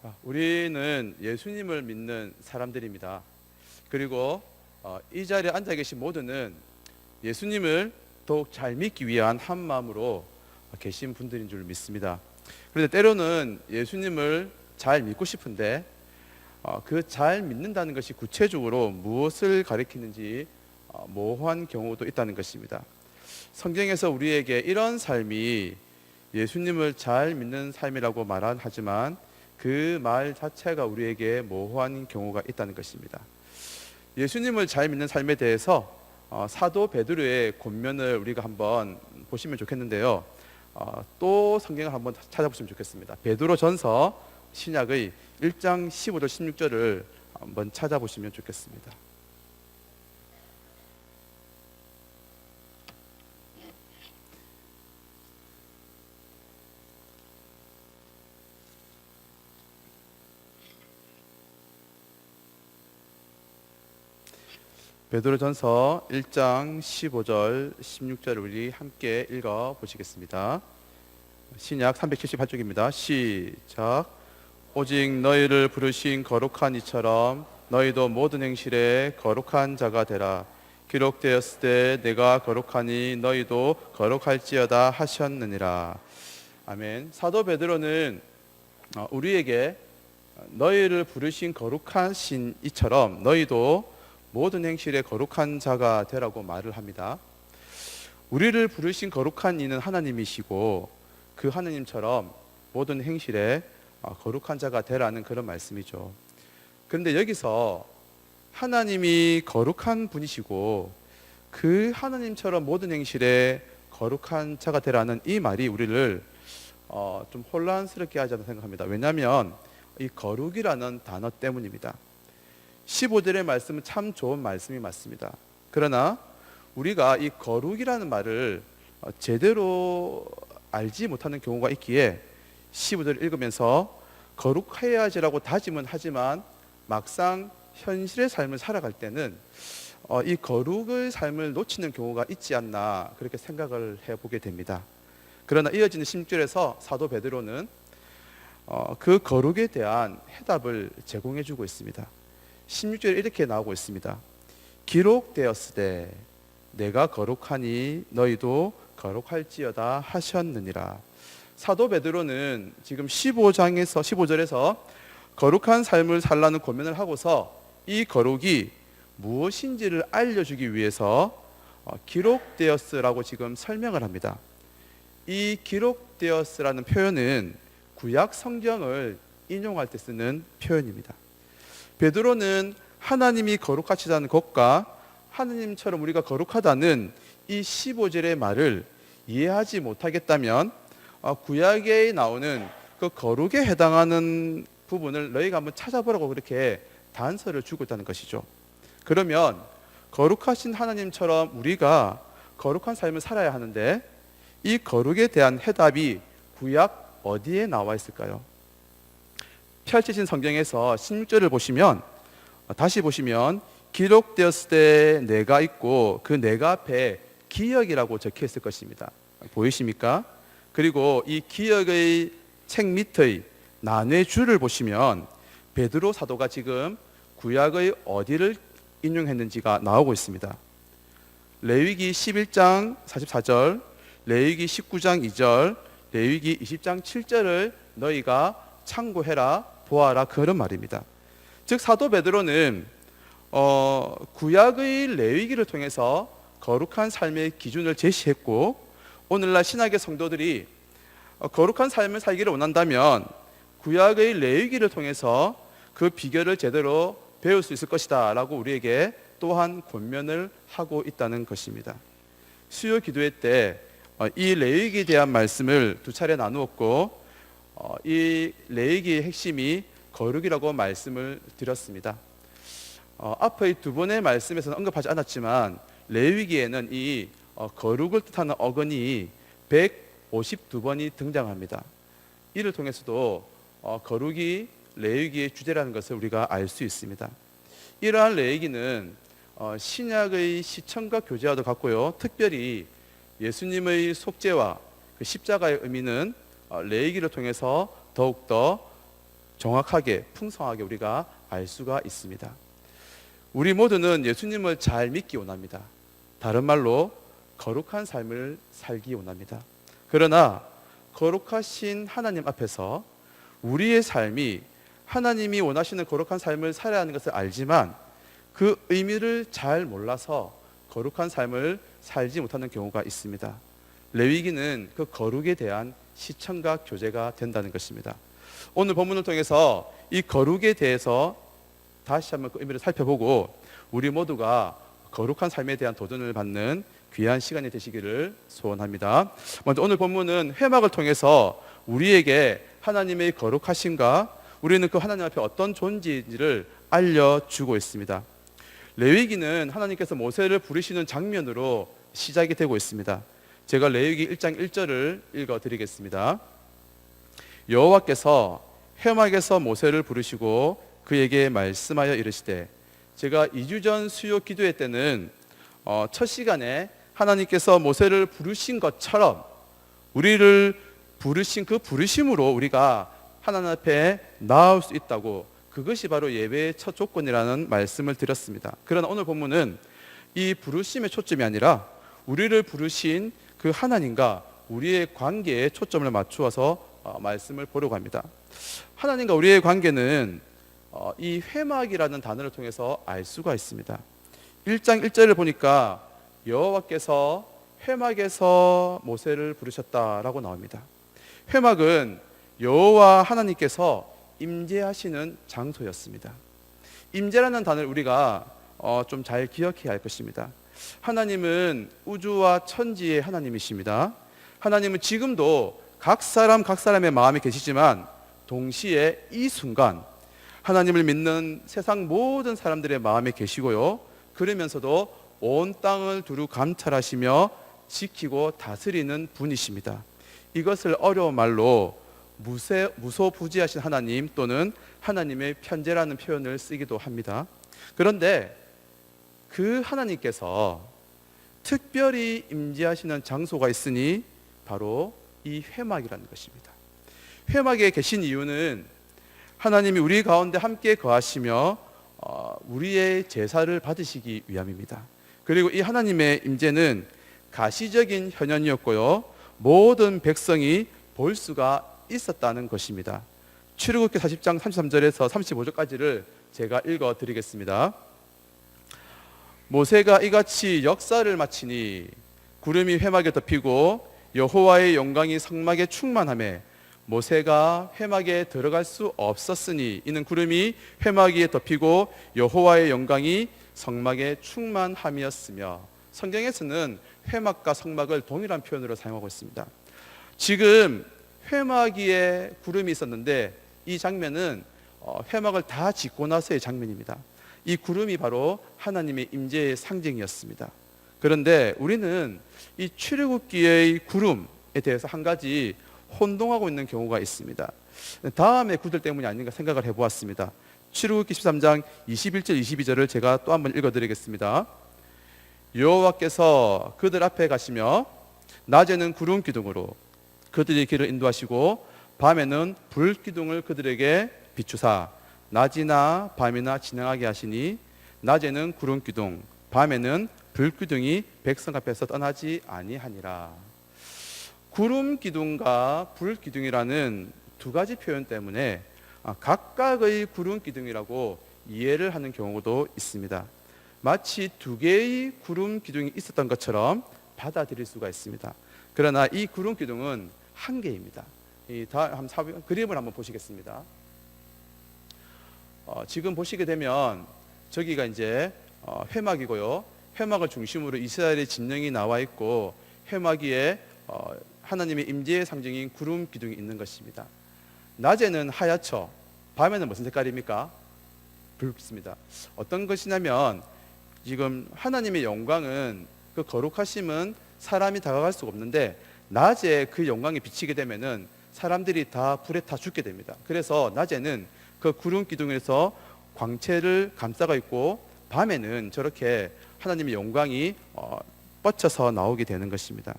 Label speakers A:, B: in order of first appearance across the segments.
A: 아, 우리는 예수님을 믿는 사람들입니다. 그리고 어, 이 자리에 앉아 계신 모두는 예수님을 더욱 잘 믿기 위한 한 마음으로 계신 분들인 줄 믿습니다. 그런데 때로는 예수님을 잘 믿고 싶은데 어, 그잘 믿는다는 것이 구체적으로 무엇을 가리키는지 어, 모호한 경우도 있다는 것입니다. 성경에서 우리에게 이런 삶이 예수님을 잘 믿는 삶이라고 말하지만 그 말 자체가 우리에게 모호한 경우가 있다는 것입니다. 예수님을 잘 믿는 삶에 대해서 어, 사도 베드로의 권면을 우리가 한번 보시면 좋겠는데요. 어, 또 성경을 한번 찾아보시면 좋겠습니다. 베드로 전서 신약의 1장 15절 16절을 한번 찾아보시면 좋겠습니다. 베드로전서 1장 15절 16절을 우리 함께 읽어 보시겠습니다. 신약 378쪽입니다. 시작. 오직 너희를 부르신 거룩한 이처럼 너희도 모든 행실에 거룩한 자가 되라. 기록되었을 때 내가 거룩하니 너희도 거룩할지어다 하셨느니라. 아멘. 사도 베드로는 어, 우리에게 너희를 부르신 거룩한 신 이처럼 너희도 모든 행실에 거룩한 자가 되라고 말을 합니다. 우리를 부르신 거룩한 이는 하나님이시고 그 하나님처럼 모든 행실에 어, 거룩한 자가 되라는 그런 말씀이죠. 그런데 여기서 하나님이 거룩한 분이시고 그 하나님처럼 모든 행실에 거룩한 자가 되라는 이 말이 우리를 어, 좀 혼란스럽게 하지 않나 생각합니다. 왜냐하면 이 거룩이라는 단어 때문입니다. 15절의 말씀은 참 좋은 말씀이 맞습니다. 그러나 우리가 이 거룩이라는 말을 어, 제대로 알지 못하는 경우가 있기에 15절을 읽으면서 거룩해야지라고 다짐은 하지만 막상 현실의 삶을 살아갈 때는 어, 이 거룩의 삶을 놓치는 경우가 있지 않나 그렇게 생각을 해보게 됩니다. 그러나 이어지는 16절에서 사도 베드로는 어, 그 거룩에 대한 해답을 제공해주고 있습니다. 16절에 이렇게 나오고 있습니다. 기록되었을 때 내가 거룩하니 너희도 거룩할지어다 하셨느니라. 사도 베드로는 지금 15장에서 15절에서 거룩한 삶을 살라는 고민을 하고서 이 거룩이 무엇인지를 알려주기 위해서 어, 기록되었으라고 지금 설명을 합니다. 이 기록되었으라는 표현은 구약 성경을 인용할 때 쓰는 표현입니다. 베드로는 하나님이 거룩하시다는 것과 하나님처럼 우리가 거룩하다는 이 15절의 말을 이해하지 못하겠다면 어, 구약에 나오는 그 거룩에 해당하는 부분을 너희가 한번 찾아보라고 그렇게 단서를 주고 있다는 것이죠. 그러면 거룩하신 하나님처럼 우리가 거룩한 삶을 살아야 하는데 이 거룩에 대한 해답이 구약 어디에 나와 있을까요? 펼치신 성경에서 16절을 보시면 어, 다시 보시면 기록되었을 때 내가 있고 그 내가 앞에 기억이라고 적혀 있을 것입니다. 보이십니까? 그리고 이 기억의 책 밑의 난의 줄을 보시면 베드로 사도가 지금 구약의 어디를 인용했는지가 나오고 있습니다. 레위기 11장 44절, 레위기 19장 2절, 레위기 20장 7절을 너희가 참고해라, 보아라 그런 말입니다. 즉 사도 베드로는 어, 구약의 레위기를 통해서 거룩한 삶의 기준을 제시했고 오늘날 신학의 성도들이 어, 거룩한 삶을 살기를 원한다면 구약의 레위기를 통해서 그 비결을 제대로 배울 수 있을 것이다라고 우리에게 또한 권면을 하고 있다는 것입니다. 수요 기도회 때이 어, 레위기에 대한 말씀을 두 차례 나누었고 어, 이 레위기의 핵심이 거룩이라고 말씀을 드렸습니다. 어, 앞의 두 번의 말씀에서는 언급하지 않았지만 레위기에는 이 어, 거룩을 뜻하는 어근이 152번이 등장합니다. 이를 통해서도 어, 거룩이 레위기의 주제라는 것을 우리가 알 수 있습니다. 이러한 레위기는 어, 신약의 시청과 교제와도 같고요. 특별히 예수님의 속죄와 그 십자가의 의미는 어, 레위기를 통해서 더욱더 정확하게 풍성하게 우리가 알 수가 있습니다. 우리 모두는 예수님을 잘 믿기 원합니다. 다른 말로 거룩한 삶을 살기 원합니다. 그러나 거룩하신 하나님 앞에서 우리의 삶이 하나님이 원하시는 거룩한 삶을 살아야 하는 것을 알지만 그 의미를 잘 몰라서 거룩한 삶을 살지 못하는 경우가 있습니다. 레위기는 그 거룩에 대한 시청각 교재가 된다는 것입니다. 오늘 본문을 통해서 이 거룩에 대해서 다시 한번 그 의미를 살펴보고 우리 모두가 거룩한 삶에 대한 도전을 받는 귀한 시간이 되시기를 소원합니다. 먼저 오늘 본문은 회막을 통해서 우리에게 하나님의 거룩하심과 우리는 그 하나님 앞에 어떤 존재인지를 알려주고 있습니다. 레위기는 하나님께서 모세를 부르시는 장면으로 시작이 되고 있습니다. 제가 레위기 1장 1절을 읽어 드리겠습니다. 여호와께서 해막에서 모세를 부르시고 그에게 말씀하여 이르시되 제가 2주 전 수요 기도회 때는 어, 첫 시간에 하나님께서 모세를 부르신 것처럼 우리를 부르신 그 부르심으로 우리가 하나님 앞에 나올 수 있다고 그것이 바로 예배의 첫 조건이라는 말씀을 드렸습니다. 그러나 오늘 본문은 이 부르심의 초점이 아니라 우리를 부르신 그 하나님과 우리의 관계에 초점을 맞추어서 어, 말씀을 보려고 합니다. 하나님과 우리의 관계는 어, 이 회막이라는 단어를 통해서 알 수가 있습니다. 1장 1절을 보니까 여호와께서 회막에서 모세를 부르셨다라고 나옵니다. 회막은 여호와 하나님께서 임재하시는 장소였습니다. 임재라는 단어를 우리가 어, 좀잘 기억해야 할 것입니다. 하나님은 우주와 천지의 하나님이십니다. 하나님은 지금도 각 사람 각 사람의 마음에 계시지만 동시에 이 순간 하나님을 믿는 세상 모든 사람들의 마음에 계시고요. 그러면서도 온 땅을 두루 감찰하시며 지키고 다스리는 분이십니다. 이것을 어려운 말로 무세, 무소부지하신 하나님 또는 하나님의 편재라는 표현을 쓰기도 합니다. 그런데 그 하나님께서 특별히 임재하시는 장소가 있으니 바로 이 회막이라는 것입니다. 회막에 계신 이유는 하나님이 우리 가운데 함께 거하시며 어, 우리의 제사를 받으시기 위함입니다. 그리고 이 하나님의 임재는 가시적인 현현이었고요. 모든 백성이 볼 수가 있었다는 것입니다. 출애굽기 40장 33절에서 35절까지를 제가 읽어 드리겠습니다. 모세가 이같이 역사를 마치니 구름이 회막에 덮이고 여호와의 영광이 성막에 충만함에 모세가 회막에 들어갈 수 없었으니 이는 구름이 회막 위에 덮이고 여호와의 영광이 성막에 충만함이었으며 성경에서는 회막과 성막을 동일한 표현으로 사용하고 있습니다. 지금 회막 위에 구름이 있었는데 이 장면은 어, 회막을 다 짓고 나서의 장면입니다. 이 구름이 바로 하나님의 임재의 상징이었습니다. 그런데 우리는 이 출애굽기의 구름에 대해서 한 가지 혼동하고 있는 경우가 있습니다. 다음의 구절 때문이 아닌가 생각을 해보았습니다. 출애굽기 13장 21절 22절을 제가 또 한번 읽어드리겠습니다. 여호와께서 그들 앞에 가시며 낮에는 구름 기둥으로 그들의 길을 인도하시고 밤에는 불 기둥을 그들에게 비추사 낮이나 밤이나 진행하게 하시니 낮에는 구름 기둥 밤에는 불 기둥이 백성 앞에서 떠나지 아니하니라. 구름 기둥과 불 기둥이라는 두 가지 표현 때문에 아, 각각의 구름 기둥이라고 이해를 하는 경우도 있습니다. 마치 두 개의 구름 기둥이 있었던 것처럼 받아들일 수가 있습니다. 그러나 이 구름 기둥은 한 개입니다. 이 다음 그림을 한번 보시겠습니다. 어, 지금 보시게 되면 저기가 이제 어, 회막이고요. 회막을 중심으로 이스라엘의 진영이 나와 있고 회막 위에 어, 하나님의 임재의 상징인 구름 기둥이 있는 것입니다. 낮에는 하얗죠. 밤에는 무슨 색깔입니까? 붉습니다. 어떤 것이냐면 지금 하나님의 영광은 그 거룩하심은 사람이 다가갈 수가 없는데 낮에 그 영광이 비치게 되면은 사람들이 다 불에 타 죽게 됩니다. 그래서 낮에는 그 구름 기둥에서 광채를 감싸고 있고 밤에는 저렇게 하나님의 영광이 어, 뻗쳐서 나오게 되는 것입니다.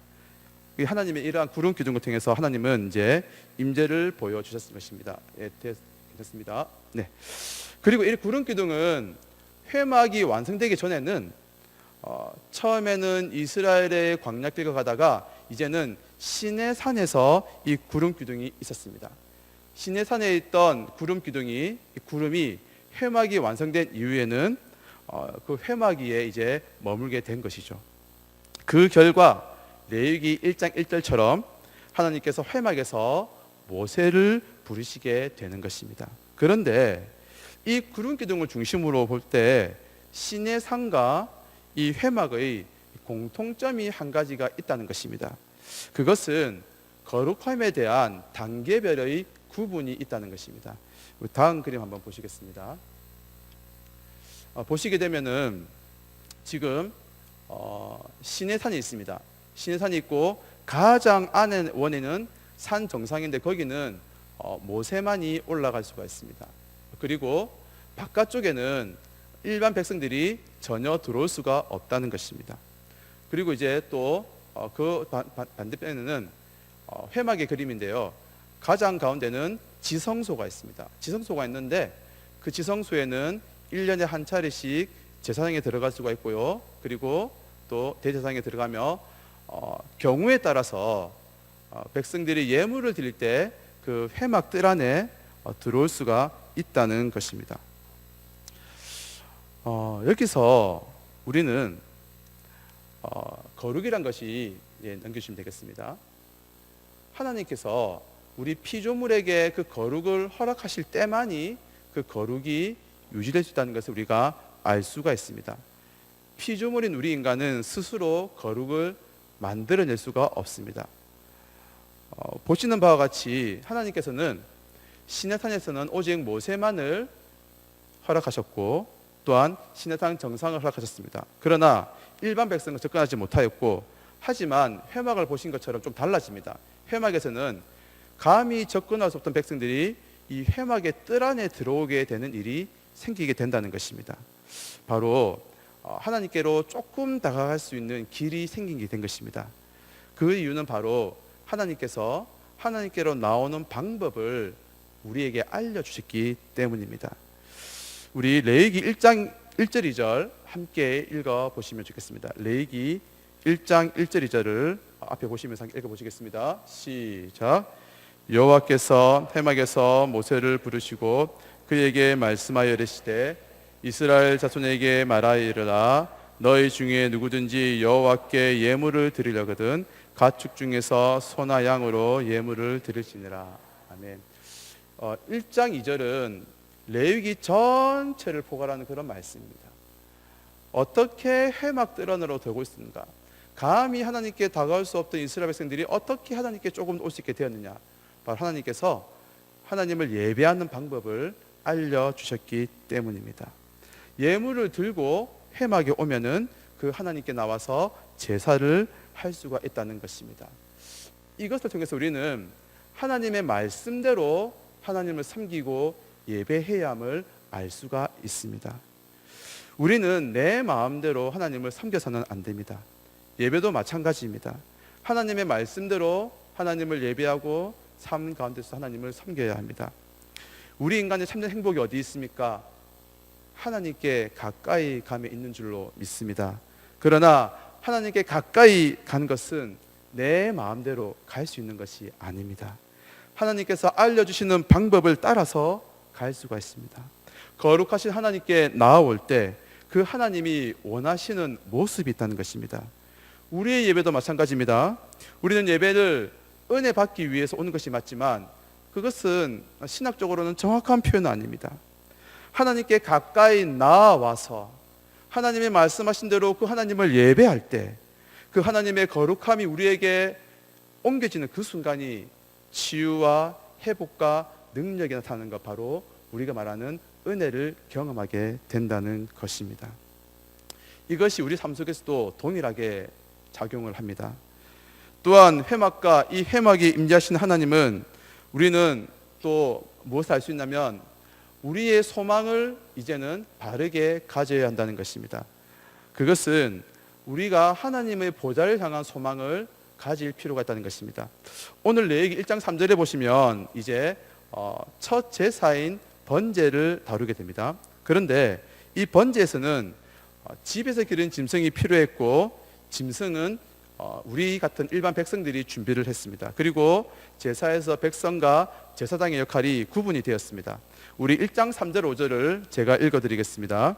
A: 이 하나님의 이러한 구름 기둥을 통해서 하나님은 이제 임재를 보여 주셨을 것입니다. 예, 되- 됐습니다. 네. 그리고 이 구름 기둥은 회막이 완성되기 전에는 어, 처음에는 이스라엘의 광야길을 가다가 이제는 시내 산에서 이 구름 기둥이 있었습니다. 시내 산에 있던 구름 기둥이 이 구름이 회막이 완성된 이후에는 어, 그 회막 위에 이제 머물게 된 것이죠. 그 결과 레위기 1장 1절처럼 하나님께서 회막에서 모세를 부르시게 되는 것입니다. 그런데 이 구름 기둥을 중심으로 볼 때 신의 산과 이 회막의 공통점이 한 가지가 있다는 것입니다. 그것은 거룩함에 대한 단계별의 구분이 있다는 것입니다. 다음 그림 한번 보시겠습니다. 어, 보시게 되면은 지금 어, 시내산이 있습니다. 시내산이 있고 가장 안에 원에는 산 정상인데 거기는 어, 모세만이 올라갈 수가 있습니다. 그리고 바깥쪽에는 일반 백성들이 전혀 들어올 수가 없다는 것입니다. 그리고 이제 또그 어, 반대편에는 어, 회막의 그림인데요. 가장 가운데는 지성소가 있습니다. 지성소가 있는데 그 지성소에는 1년에 한 차례씩 제사장에 들어갈 수가 있고요. 그리고 또 대제사장에 들어가며 어, 경우에 따라서 어, 백성들이 예물을 드릴 때 그 회막 뜰 안에 어, 들어올 수가 있다는 것입니다. 어, 여기서 우리는 어, 거룩이란 것이 예, 넘겨주시면 되겠습니다. 하나님께서 우리 피조물에게 그 거룩을 허락하실 때만이 그 거룩이 유지될 수 있다는 것을 우리가 알 수가 있습니다. 피조물인 우리 인간은 스스로 거룩을 만들어낼 수가 없습니다. 어, 보시는 바와 같이 하나님께서는 시내산에서는 오직 모세만을 허락하셨고 또한 시내산 정상을 허락하셨습니다. 그러나 일반 백성은 접근하지 못하였고 하지만 회막을 보신 것처럼 좀 달라집니다. 회막에서는 감히 접근할 수 없던 백성들이 이 회막의 뜰 안에 들어오게 되는 일이 생기게 된다는 것입니다. 바로 어, 하나님께로 조금 다가갈 수 있는 길이 생기게 된 것입니다. 그 이유는 바로 하나님께서 하나님께로 나오는 방법을 우리에게 알려주셨기 때문입니다. 우리 레이기 1장 1절 2절 함께 읽어 보시면 좋겠습니다. 레이기 1장 1절 2절을 앞에 보시면서 읽어 보시겠습니다. 시작. 여호와께서 해막에서 모세를 부르시고 그에게 말씀하여 이르시되 이스라엘 자손에게 말하이르라 너희 중에 누구든지 여호와께 예물을 드리려거든 가축 중에서 소나 양으로 예물을 드릴지니라 아멘. 어, 1장 2절은 레위기 전체를 포괄하는 그런 말씀입니다. 어떻게 해막 뜰안으로 되고 있는가? 감히 하나님께 다가올 수 없던 이스라엘 백성들이 어떻게 하나님께 조금 올 수 있게 되었느냐? 하나님께서 하나님을 예배하는 방법을 알려 주셨기 때문입니다. 예물을 들고 회막에 오면은 그 하나님께 나와서 제사를 할 수가 있다는 것입니다. 이것을 통해서 우리는 하나님의 말씀대로 하나님을 섬기고 예배해야 함을 알 수가 있습니다. 우리는 내 마음대로 하나님을 섬겨서는 안 됩니다. 예배도 마찬가지입니다. 하나님의 말씀대로 하나님을 예배하고 삶 가운데서 하나님을 섬겨야 합니다. 우리 인간의 참된 행복이 어디 있습니까? 하나님께 가까이 감에 있는 줄로 믿습니다. 그러나 하나님께 가까이 간 것은 내 마음대로 갈 수 있는 것이 아닙니다. 하나님께서 알려주시는 방법을 따라서 갈 수가 있습니다. 거룩하신 하나님께 나아올 때 그 하나님이 원하시는 모습이 있다는 것입니다. 우리의 예배도 마찬가지입니다. 우리는 예배를 은혜 받기 위해서 오는 것이 맞지만 그것은 신학적으로는 정확한 표현은 아닙니다. 하나님께 가까이 나와서 하나님의 말씀하신 대로 그 하나님을 예배할 때 그 하나님의 거룩함이 우리에게 옮겨지는 그 순간이 치유와 회복과 능력이 나타나는 것 바로 우리가 말하는 은혜를 경험하게 된다는 것입니다. 이것이 우리 삶 속에서도 동일하게 작용을 합니다. 또한 회막과 이 회막이 임재하신 하나님은 우리는 또 무엇을 알 수 있냐면 우리의 소망을 이제는 바르게 가져야 한다는 것입니다. 그것은 우리가 하나님의 보좌를 향한 소망을 가질 필요가 있다는 것입니다. 오늘 레위기 1장 3절에 보시면 이제 어, 첫 제사인 번제를 다루게 됩니다. 그런데 이 번제에서는 어, 집에서 기른 짐승이 필요했고 짐승은 어, 우리 같은 일반 백성들이 준비를 했습니다. 그리고 제사에서 백성과 제사장의 역할이 구분이 되었습니다. 우리 1장 3절 5절을 제가 읽어 드리겠습니다.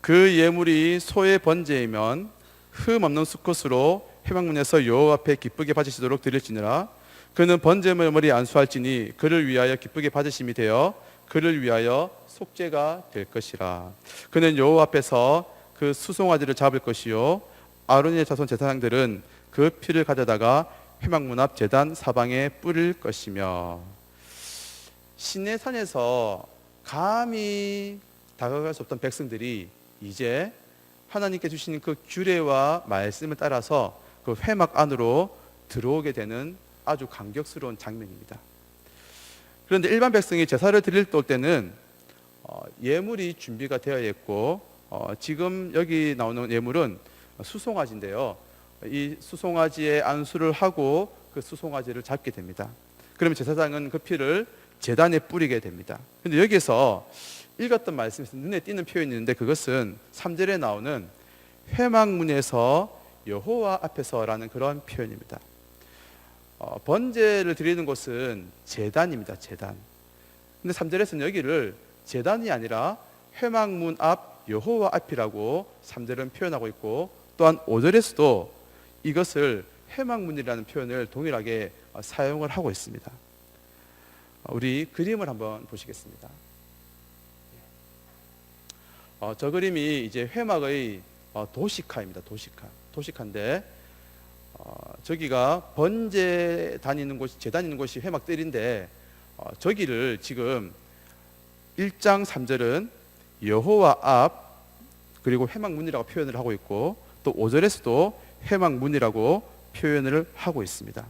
A: 그 예물이 소의 번제이면 흠 없는 수컷으로 회막문에서 여호와 앞에 기쁘게 받으시도록 드릴지니라 그는 번제물이 안수할지니 그를 위하여 기쁘게 받으심이 되어 그를 위하여 속죄가 될 것이라 그는 여호와 앞에서 그 수송아지를 잡을 것이요 아론의 자손 제사장들은 그 피를 가져다가 회막문 앞 제단 사방에 뿌릴 것이며 신의 산에서 감히 다가갈 수 없던 백성들이 이제 하나님께 주시는 그 규례와 말씀을 따라서 그 회막 안으로 들어오게 되는 아주 감격스러운 장면입니다. 그런데 일반 백성이 제사를 드릴 때는 어, 예물이 준비가 되어 있고 어, 지금 여기 나오는 예물은 수송아지인데요. 이 수송아지의 안수를 하고 그 수송아지를 잡게 됩니다. 그러면 제사장은 그 피를 제단에 뿌리게 됩니다. 근데 여기서 읽었던 말씀에서 눈에 띄는 표현이 있는데 그것은 3절에 나오는 회막문에서 여호와 앞에서라는 그런 표현입니다. 어, 번제를 드리는 곳은 제단입니다. 제단. 근데 3절에서는 여기를 제단이 아니라 회막문 앞 여호와 앞이라고 3절은 표현하고 있고 또한 5절에서도 이것을 회막문이라는 표현을 동일하게 어, 사용을 하고 있습니다. 어, 우리 그림을 한번 보시겠습니다. 어, 저 그림이 이제 회막의 어, 도시카입니다. 도시카. 도시카인데 어, 저기가 번제 다니는 곳이 제 다니는 곳이 회막들인데 어, 저기를 지금 1장 3절은 여호와 앞 그리고 회막문이라고 표현을 하고 있고 또 5절에서도 회막문이라고 표현을 하고 있습니다.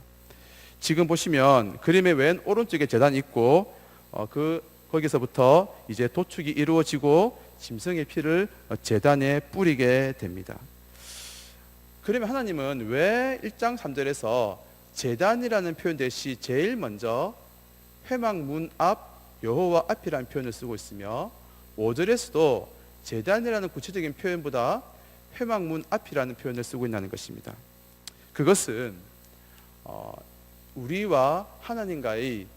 A: 지금 보시면 그림의 왼 오른쪽에 재단이 있고 어, 그 거기서부터 이제 도축이 이루어지고 짐승의 피를 재단에 뿌리게 됩니다. 그러면 하나님은 왜 1장 3절에서 재단이라는 표현 대시 제일 먼저 회막문 앞 여호와 앞이라는 표현을 쓰고 있으며 5절에서도 재단이라는 구체적인 표현보다 회막문 앞이라는 표현을 쓰고 있다는 것입니다. 그것은 어, 우리와 하나님과의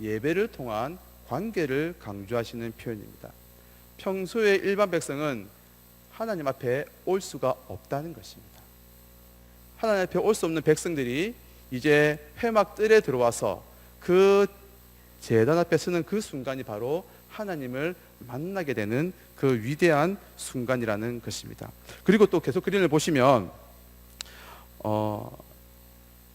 A: 예배를 통한 관계를 강조하시는 표현입니다. 평소에 일반 백성은 하나님 앞에 올 수가 없다는 것입니다. 하나님 앞에 올 수 없는 백성들이 이제 회막 뜰에 들어와서 그 재단 앞에 서는 그 순간이 바로 하나님을 만나게 되는 그 위대한 순간이라는 것입니다. 그리고 또 계속 그림을 보시면 어,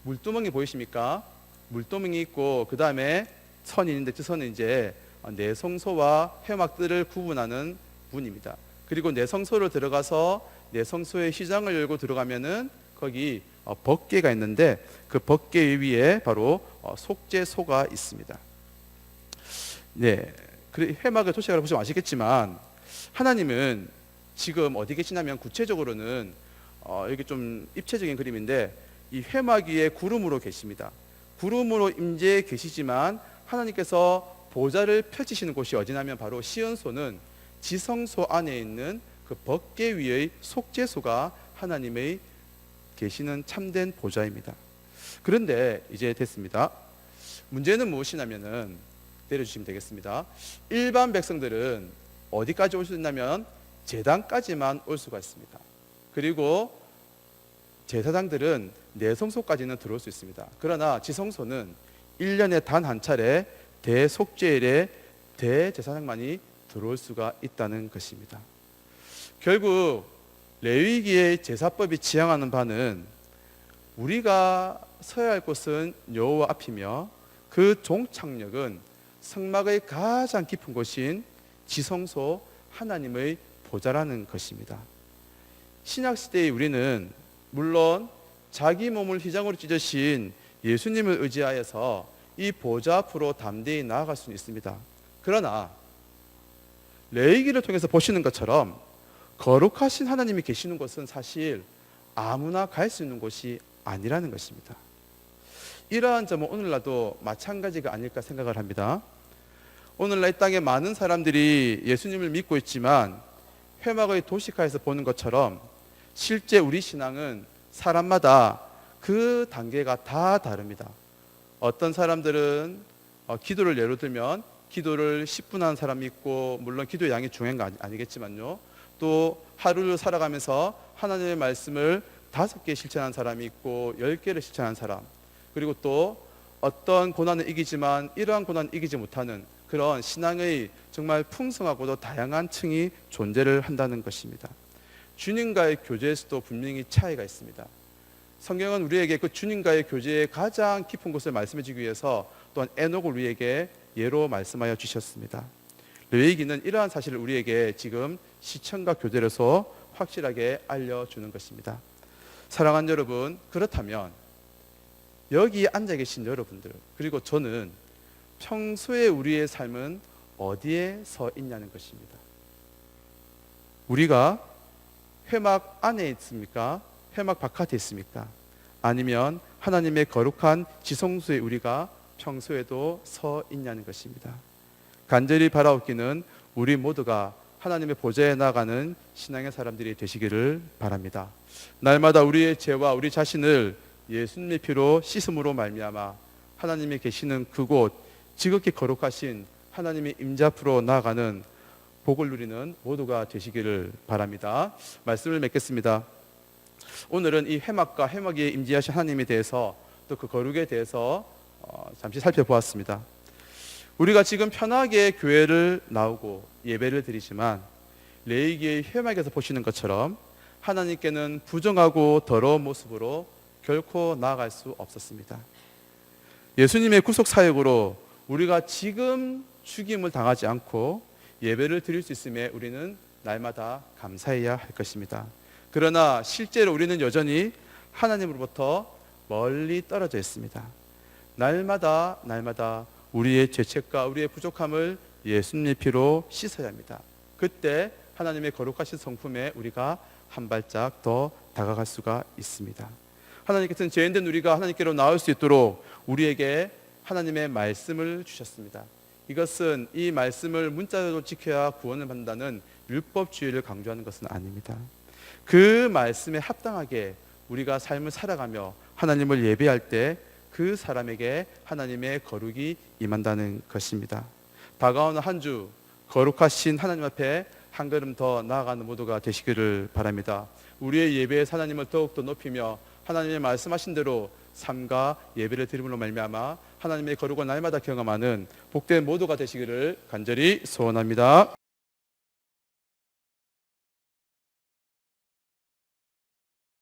A: 물두멍이 보이십니까? 물두멍이 있고 그 다음에 선이 있는데 그 선은 이제 내성소와 회막들을 구분하는 문입니다. 그리고 내성소를 들어가서 내성소의 시장을 열고 들어가면은 거기 어, 법궤가 있는데 그 법궤 위에 바로 어, 속죄소가 있습니다. 네, 그 회막의 도시락을 보시면 아시겠지만 하나님은 지금 어디 계시냐면 구체적으로는 어, 여기 좀 입체적인 그림인데 이 회막 위에 구름으로 계십니다. 구름으로 임재해 계시지만 하나님께서 보좌를 펼치시는 곳이 어디냐면 바로 시온소는 지성소 안에 있는 그 법계 위의 속죄소가 하나님의 계시는 참된 보좌입니다. 그런데 이제 됐습니다. 문제는 무엇이냐면은 내려주시면 되겠습니다. 일반 백성들은 어디까지 올 수 있냐면 재단까지만 올 수가 있습니다. 그리고 제사장들은 내성소까지는 들어올 수 있습니다. 그러나 지성소는 1년에 단 한 차례 대속죄일에 대제사장만이 들어올 수가 있다는 것입니다. 결국 레위기의 제사법이 지향하는 바는 우리가 서야 할 곳은 여호와 앞이며 그 종착역은 성막의 가장 깊은 곳인 지성소 하나님의 보좌라는 것입니다. 신약 시대의 우리는 물론 자기 몸을 휘장으로 찢으신 예수님을 의지하여서 이 보좌 앞으로 담대히 나아갈 수는 있습니다. 그러나 레이기를 통해서 보시는 것처럼 거룩하신 하나님이 계시는 곳은 사실 아무나 갈 수 있는 곳이 아니라는 것입니다. 이러한 점은 오늘날도 마찬가지가 아닐까 생각을 합니다. 오늘날 이 땅에 많은 사람들이 예수님을 믿고 있지만 회막의 도시가에서 보는 것처럼 실제 우리 신앙은 사람마다 그 단계가 다 다릅니다. 어떤 사람들은 어, 기도를 예로 들면 기도를 10분 하는 사람이 있고 물론 기도 양이 중요한 거 아니- 아니겠지만요. 또 하루를 살아가면서 하나님의 말씀을 다섯 개 실천하는 사람이 있고 열 개를 실천하는 사람 그리고 또 어떤 고난을 이기지만 이러한 고난을 이기지 못하는 그런 신앙의 정말 풍성하고도 다양한 층이 존재를 한다는 것입니다. 주님과의 교제에서도 분명히 차이가 있습니다. 성경은 우리에게 그 주님과의 교제의 가장 깊은 곳을 말씀해 주기 위해서 또한 에녹을 우리에게 예로 말씀하여 주셨습니다. 레위기는 이러한 사실을 우리에게 지금 시청과 교제로서 확실하게 알려주는 것입니다. 사랑하는 여러분, 그렇다면 여기 앉아 계신 여러분들 그리고 저는 평소에 우리의 삶은 어디에 서 있냐는 것입니다. 우리가 회막 안에 있습니까? 회막 바깥에 있습니까? 아니면 하나님의 거룩한 지성소에 우리가 평소에도 서 있냐는 것입니다. 간절히 바라옵기는 우리 모두가 하나님의 보좌에 나가는 신앙의 사람들이 되시기를 바랍니다. 날마다 우리의 죄와 우리 자신을 예수님의 피로 씻음으로 말미암아 하나님이 계시는 그곳 지극히 거룩하신 하나님의 임자 앞으로 나아가는 복을 누리는 모두가 되시기를 바랍니다. 말씀을 맺겠습니다. 오늘은 이 회막과 회막에 임재하신 하나님에 대해서 또 그 거룩에 대해서 어, 잠시 살펴보았습니다. 우리가 지금 편하게 교회를 나오고 예배를 드리지만 레이기의 회막에서 보시는 것처럼 하나님께는 부정하고 더러운 모습으로 결코 나아갈 수 없었습니다. 예수님의 구속 사역으로 우리가 지금 죽임을 당하지 않고 예배를 드릴 수 있음에 우리는 날마다 감사해야 할 것입니다. 그러나 실제로 우리는 여전히 하나님으로부터 멀리 떨어져 있습니다. 날마다 날마다 우리의 죄책과 우리의 부족함을 예수님의 피로 씻어야 합니다. 그때 하나님의 거룩하신 성품에 우리가 한 발짝 더 다가갈 수가 있습니다. 하나님께서는 죄인된 우리가 하나님께로 나올 수 있도록 우리에게 하나님의 말씀을 주셨습니다. 이것은 이 말씀을 문자로 지켜야 구원을 받는다는 율법주의를 강조하는 것은 아닙니다. 그 말씀에 합당하게 우리가 삶을 살아가며 하나님을 예배할 때 그 사람에게 하나님의 거룩이 임한다는 것입니다. 다가오는 한 주 거룩하신 하나님 앞에 한 걸음 더 나아가는 모두가 되시기를 바랍니다. 우리의 예배의 하나님을 더욱더 높이며 하나님의 말씀하신 대로 삶과 예배를 드림으로 말미암아 하나님의 거룩을 날마다 경험하는 복된 모두가 되시기를 간절히 소원합니다.